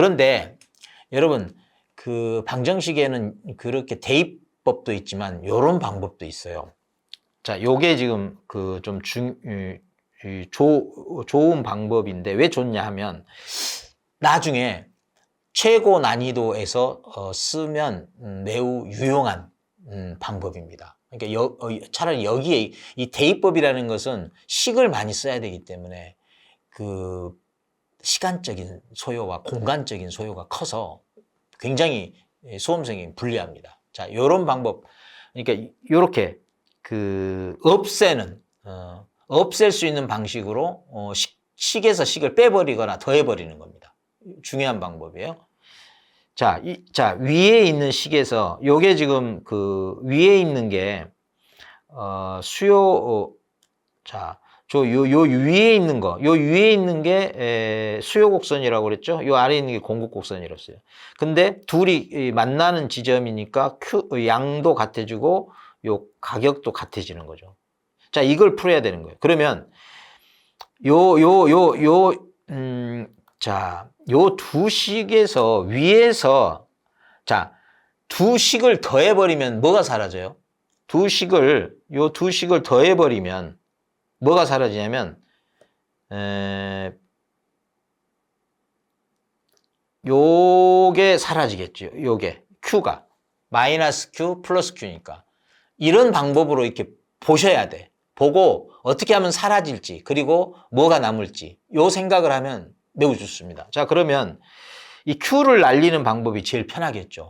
그런데 여러분 그 방정식에는 그렇게 대입법도 있지만 요런 방법도 있어요. 자, 요게 지금 그 좀 중, 좋은 방법인데 왜 좋냐 하면 나중에 최고 난이도에서 어, 쓰면 음, 매우 유용한 음, 방법입니다. 그러니까 여, 어, 차라리 여기에 이 대입법이라는 것은 식을 많이 써야 되기 때문에 그 시간적인 소요와 공간적인 소요가 커서 굉장히 소음성이 불리합니다. 자, 이런 방법, 그러니까 이렇게 그 없애는 어, 없앨 수 있는 방식으로 어, 식, 식에서 식을 빼버리거나 더해버리는 겁니다. 중요한 방법이에요. 자, 이, 자 위에 있는 식에서 요게 지금 그 위에 있는 게 어, 수요 어, 자, 저요 요 위에 있는 거, 요 위에 있는 게 에, 수요 곡선이라고 그랬죠. 요 아래 있는 게 공급 곡선이었어요. 근데 둘이 이 만나는 지점이니까 큐 양도 같아지고 요 가격도 같아지는 거죠. 자, 이걸 풀어야 되는 거예요. 그러면 요 요 요 요 음, 자, 요 두 식에서 위에서 자, 두 식을 더해 버리면 뭐가 사라져요? 두 식을 요 두 식을 더해 버리면 뭐가 사라지냐면 에, 요게 사라지겠죠. 요게 Q가 마이너스 Q 플러스 Q니까 이런 방법으로 이렇게 보셔야 돼. 보고 어떻게 하면 사라질지 그리고 뭐가 남을지 요 생각을 하면 매우 좋습니다. 자 그러면 이 Q를 날리는 방법이 제일 편하겠죠.